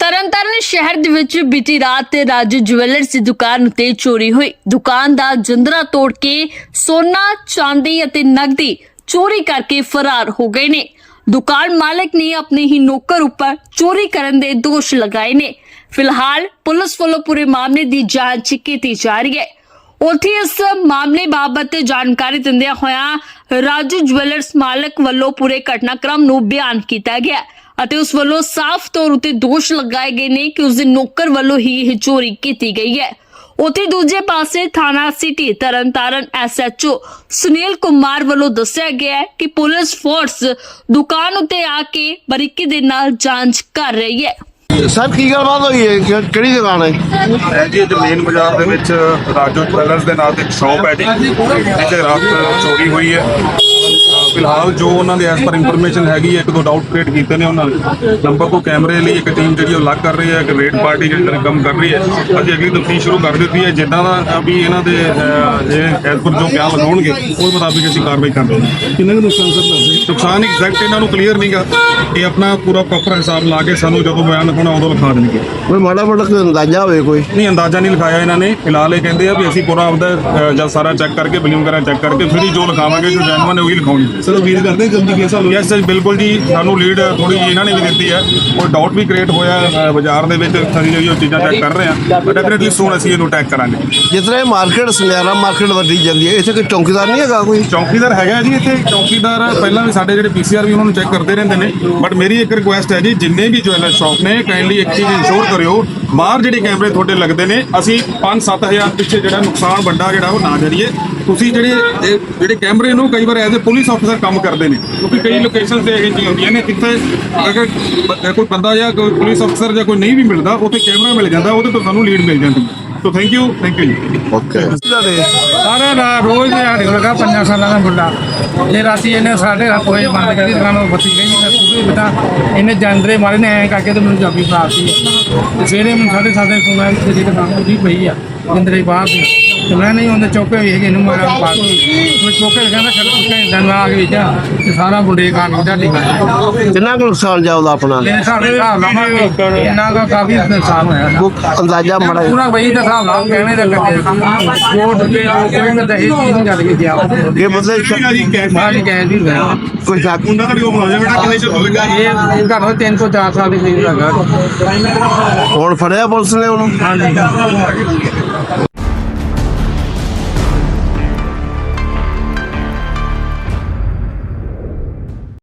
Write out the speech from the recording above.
ਤਰਨਤਾਰਨ ਸ਼ਹਿਰ ਦੇ ਵਿੱਚ ਬੀਤੀ ਰਾਤ ਤੇ ਰਾਜੂ ਜੁਐਲਰਸ ਦੀ ਦੁਕਾਨ ਉੱਤੇ ਚੋਰੀ ਹੋਈ। ਦੁਕਾਨ ਦਾ ਜੰਦਰਾ ਤੋੜ ਕੇ ਸੋਨਾ, ਚਾਂਦੀ ਅਤੇ ਨਗਦੀ ਚੋਰੀ ਕਰਕੇ ਫਰਾਰ ਹੋ ਗਏ ਨੇ। ਦੁਕਾਨ ਮਾਲਕ ਨੇ ਆਪਣੇ ਹੀ ਨੌਕਰ ਉੱਪਰ ਚੋਰੀ ਕਰਨ ਦੇ ਦੋਸ਼ ਲਗਾਏ ਨੇ। ਫਿਲਹਾਲ ਪੁਲਿਸ ਵੱਲੋਂ ਪੂਰੇ ਮਾਮਲੇ ਦੀ ਜਾਂਚ ਕੀਤੀ ਜਾ ਰਹੀ ਹੈ। ਉੱਥੇ ਇਸ ਮਾਮਲੇ ਬਾਬਤ ਜਾਣਕਾਰੀ ਦਿੰਦਿਆਂ ਹੋਇਆਂ ਰਾਜੂ ਜਵੈਲਰਸ ਮਾਲਕ ਵੱਲੋਂ ਪੂਰੇ ਘਟਨਾਕ੍ਰਮ ਨੂੰ ਬਿਆਨ ਕੀਤਾ ਗਿਆ। ਅਤੇ ਉਸ ਵੱਲੋਂ ਸਾਫ਼ ਤੌਰ ਉਤੇ ਦੋਸ਼ ਲਗਾਏ ਗਏ ਨੇ ਕਿ ਉਸ ਦੇ ਨੌਕਰ ਵੱਲੋਂ ਹੀ ਇਹ ਚੋਰੀ ਕੀਤੀ ਗਈ ਹੈ। ਉੱਥੇ ਦੂਜੇ ਪਾਸੇ ਥਾਣਾ ਸਿਟੀ ਤਰਨਤਾਰਨ ਐਸਐਚਓ ਸੁਨੀਲ ਕੁਮਾਰ ਵੱਲੋਂ ਦੱਸਿਆ ਗਿਆ ਹੈ ਕਿ ਪੁਲਿਸ ਫੋਰਸ ਦੁਕਾਨ ਉੱਤੇ ਆ ਕੇ ਬਰੀਕੀ ਦੇ ਨਾਲ ਜਾਂਚ ਕਰ ਰਹੀ ਹੈ। ਸਰ ਕੀ ਗੱਲਬਾਤ ਹੋਈ ਹੈ? ਕਿ- ਕਿਹੜੀ ਦੁਕਾਨ ਹੈ? ਹੈ ਜੀ ਅੱਜ ਮੇਨ ਬਾਜ਼ਾਰ ਦੇ ਵਿੱਚ ਰਾਜੋ ਜਵੈਲਰਸ ਦੇ ਨਾਂ ਤੇ ਇੱਕ ਸ਼ਾਪ ਹੈ ਜੀ ਜਿੱਥੇ ਰਾਤ ਚੋਰੀ ਹੋਈ ਹੈ। ਫਿਲਹਾਲ ਜੋ ਉਹਨਾਂ ਦੇ ਐਸ ਪਰ ਇਨਫੋਰਮੇਸ਼ਨ ਹੈਗੀ ਹੈ ਇੱਕ ਦੋ ਡਾਊਟ ਕ੍ਰੀਏਟ ਕੀਤੇ ਨੇ ਉਹਨਾਂ ਨੇ। ਨੰਬਰ ਤੋਂ ਕੈਮਰੇ ਲਈ ਇੱਕ ਟੀਮ ਜਿਹੜੀ ਉਹ ਲੱਗ ਕਰ ਰਹੀ ਹੈ ਇੱਕ ਰੇਡ ਪਾਰਟੀ ਜਿਹੜੀ ਕੰਮ ਕਰ ਰਹੀ ਹੈ। ਅਸੀਂ ਅਗਲੀ ਤਫਤੀਸ਼ ਸ਼ੁਰੂ ਕਰ ਦਿੱਤੀ ਹੈ ਜਿੱਦਾਂ ਦਾ ਵੀ ਇਹਨਾਂ ਦੇ ਇਹ ਐਸ ਪਰ ਜੋ ਬਿਆਨ ਲਗਾਉਣਗੇ ਉਸ ਮੁਤਾਬਿਕ ਅਸੀਂ ਕਾਰਵਾਈ ਕਰ ਰਹੇ ਹਾਂ। ਕਿੰਨੇ ਕੁ ਨੁਕਸਾਨ ਸਰ ਦੱਸਦੇ ਨੁਕਸਾਨ ਐਗਜ਼ੈਕਟ ਇਹਨਾਂ ਨੂੰ ਕਲੀਅਰ ਨਹੀਂਗਾ ਇਹ ਆਪਣਾ ਪੂਰਾ ਪ੍ਰੋਪਰ ਹਿਸਾਬ ਲਾ ਕੇ ਸਾਨੂੰ ਜਦੋਂ ਬਿਆਨ ਲਿਖਾਉਣਾ ਉਦੋਂ ਲਿਖਾ ਦੇਣਗੇ। ਕੋਈ ਮਾੜਾ ਮੋਟਾ ਕੋਈ ਅੰਦਾਜ਼ਾ ਹੋਵੇ ਕੋਈ? ਨਹੀਂ ਅੰਦਾਜ਼ਾ ਨਹੀਂ ਲਿਖਾਇਆ ਇਹਨਾਂ ਨੇ। ਫਿਲਹਾਲ ਇਹ ਕਹਿੰਦੇ ਆ ਵੀ ਅਸੀਂ ਪੂਰਾ ਆਪਦਾ ਜਦ ਸਾਰਾ ਚੈੱਕ ਕਰਕੇ ਬਿਲਿੰਗ ਵਗੈਰਾ ਚੈੱਕ ਕਰਕੇ ਫਿਰ ਹੀ ਜੋ ਲਿਖਾਵਾਂਗੇ ਜੋ ਜੈਨੂਅਨ ਹੈ ਉਹੀ ਲਿਖਾਉਣੀ ਸਰ ਉਮੀਦ ਕਰਦੇ ਹਾਂ ਜਲਦੀ ਕੇਸ ਹੱਲ ਹੋ ਯੈਸ ਸਰ ਬਿਲਕੁਲ ਜੀ। ਸਾਨੂੰ ਲੀਡ ਥੋੜੀ ਜਿਹੀ ਇਹਨਾਂ ਨੇ ਵੀ ਦਿੱਤੀ ਹੈ। ਕੋਈ ਡਾਊਟ ਵੀ ਕ੍ਰੀਏਟ ਹੋਇਆ ਬਾਜ਼ਾਰ ਦੇ ਵਿੱਚ ਅਸੀਂ ਜਿਹੜੀ ਉਹ ਚੀਜ਼ਾਂ ਚੈੱਕ ਕਰ ਰਹੇ ਹਾਂ। ਬਟ ਡੈਫੀਨਿਟਲੀ ਸੂਨ ਅਸੀਂ ਇਹਨੂੰ ਟੈਕ ਕਰਾਂਗੇ। ਜਿਸ ਤਰ੍ਹਾਂ ਇਹ ਮਾਰਕੀਟ ਸੁਨਿਆਰਾ ਮਾਰਕੀਟ ਵੱਡੀ ਜਾਂਦੀ ਹੈ ਇੱਥੇ ਕੋਈ ਚੌਕੀਦਾਰ ਨਹੀਂ ਹੈਗਾ ਕੋਈ? ਚੌਕੀਦਾਰ ਹੈਗਾ ਜੀ ਇੱਥੇ। ਚੌਕੀਦਾਰ ਪਹਿਲਾਂ ਵੀ ਸਾਡੇ ਜਿਹੜੇ ਪੀਸੀਆਰ ਵੀ ਉਹਨਾਂ ਨੂੰ ਚੈੱਕ ਕਰਦੇ ਰਹਿੰਦੇ ਨੇ। ਬਟ ਮੇਰੀ ਇੱਕ ਰਿਕੁਐਸਟ ਹੈ ਜੀ ਜਿੰਨੇ ਵੀ ਜੁਐਲਰ ਸ਼ਾਪ ਨੇ ਕਾਈਂਡਲੀ ਇੱਕ ਚੀਜ਼ ਇਨਸ਼ੋਰ ਕਰਿਓ ਬਾਹਰ ਜਿਹੜੇ ਕੈਮਰੇ ਤੁਹਾਡੇ ਲੱਗਦੇ ਨੇ ਅਸੀਂ 5-7000 ਪਿੱਛੇ ਜਿਹੜਾ ਨੁਕਸਾਨ ਵੱਡਾ ਜਿਹੜਾ ਉਹ ਨਾ ਕਰੀਏ। ਤੁਸੀਂ ਜਿਹੜੇ ਇਹ ਜਿਹੜੇ ਕੈਮਰੇ ਨੂੰ ਕਈ ਵਾਰ ਐਜ਼ ਅ ਪੁਲਿਸ ਆਫੀਸਰ ਕੰਮ ਕਰਦੇ ਨੇ ਕਿਉਂਕਿ ਕਈ ਲੋਕੇਸ਼ਨ ਤੇ ਇਹ ਚੀਜ਼ਾਂ ਹੁੰਦੀਆਂ ਨੇ ਕਿੱਥੇ ਅਗਰ ਬ- ਕੋਈ ਬੰਦਾ ਜਾਂ ਕੋਈ ਪੁਲਿਸ ਅਫਸਰ ਜਾਂ ਕੋਈ ਨਹੀਂ ਵੀ ਮਿਲਦਾ ਉੱਥੇ ਕੈਮਰਾ ਮਿਲ ਜਾਂਦਾ ਉਹਦੇ ਤੋਂ ਸਾਨੂੰ ਲੀਡ ਮਿਲ ਜਾਂਦੀ ਹੈ। So thank you thank you ਜੀ। ਓਕੇ ਸਾਰਾ ਰਾਤ ਰੋਜ਼ ਦਿਹਾੜੀ ਲੱਗਾ ਪੰਜਾਂ ਸਾਲਾਂ ਦਾ ਮੁੰਡਾ ਜੇ ਰਾਤੀ ਇਹਨੇ ਸਾਡੇ ਹੱਥ ਹੋਏ ਬੰਦ ਕਰੀ ਦੁਕਾਨ ਉਹ ਬੱਤੀ ਗਈ ਮੈਂ ਕੁੜੀ ਬਤਾ ਇਹਨੇ ਜਾਂਦਰੇ ਮਾਰੇ ਨੇ ਐਂ ਕਰਕੇ ਤੇ ਮੈਨੂੰ ਚਾਬੀ ਫੜਾਤੀ ਤੇ ਸਵੇਰੇ ਮੈਨੂੰ ਸਾਡੇ ਸਾਡੇ ਕੋਲ ਆਇਆ ਤੇ ਜਿਹੜੀ ਦੁਕਾਨ ਉਹਦੀ ਪਈ ਆ ਜਿੰਦਰੇ ਬਾਹਰ ਦੀ। ਤੇ ਵੀ ਮਾਰਾ ਕਹਿੰਦਾ ਖੜ ਚੁੱਕੇ ਦਿਨ ਆ ਕੇ ਜਾ। ਤੇ ਸਾਰਾ ਮੁੰਡੇ ਕਾਨ ਦਾ ਟਿਕਾ ਕਿੰਨਾ ਕੁ ਨੁਕਸਾਨ ਜਾਉਦਾ ਆਪਣਾ? ਲੈ ਸਾਡੇ ਹਿਸਾਬ ਨਾਲ ਇਹਨਾਂ ਦਾ ਕਾਫੀ ਨੁਕਸਾਨ ਹੋਇਆ। ਕੋਈ ਅੰਦਾਜ਼ਾ ਮਾੜਾ? ਪੂਰਾ ਬਈ ਦਾ ਹਿਸਾਬ ਨਾਲ ਕਹਿਣੇ ਦਾ ਲੱਗੇ ਕੋਟ ਦੇ ਕੋਈ ਨਾ ਦਹੀ ਚੀਜ਼ ਨਹੀਂ ਚੱਲ ਕੇ ਗਿਆ ਇਹ ਬੰਦੇ ਜੀ ਕੈਸ਼ ਹੀ ਕਹਿ ਨਹੀਂ ਰਿਹਾ ਕੋਈ ਸ਼ੱਕ ਮੁੰਡਾ ਤੁਹਾਡੀ ਉਹ ਬਣਾ ਬੇਟਾ ਕਿੰਨੇ ਚਿਰ ਤੋਂ ਲੱਗਾ ਇਹ ਘਰੋਂ 3 ਤੋਂ 4 ਸਾਲ ਦੀ ਕਰੀਬ ਲੱਗਾ ਹੁਣ ਫੜਿਆ ਪੁਲਿਸ ਨੇ ਉਹਨੂੰ? ਹਾਂਜੀ।